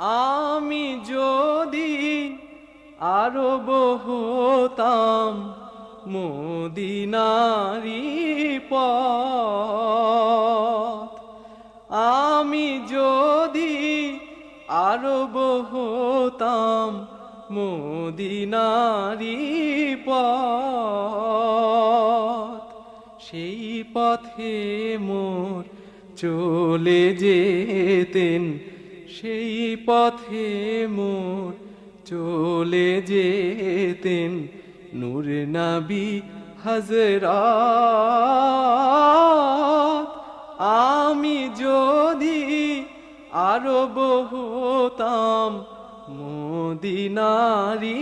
আমি যদি আরও হতাম মদিনারি পথ, আমি যদি আরব হতাম মদিনারি পথ, সেই পথে মোর চলে যেতেন সেই পথে মোর চলে যেতেন নূর নবী হজরত আমি যদি আরও বহুতাম মদিনারি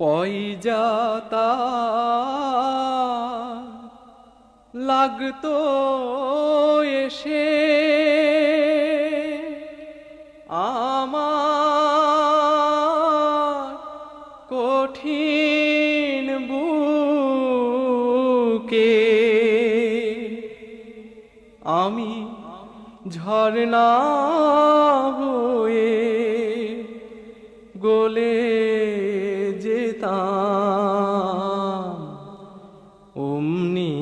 পয়জাতা লাগতো কঠিন বুকে। আমি ঝর্ণা হয়ে গলে যেতাম। অমনি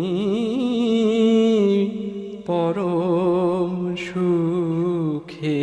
পরম সুখে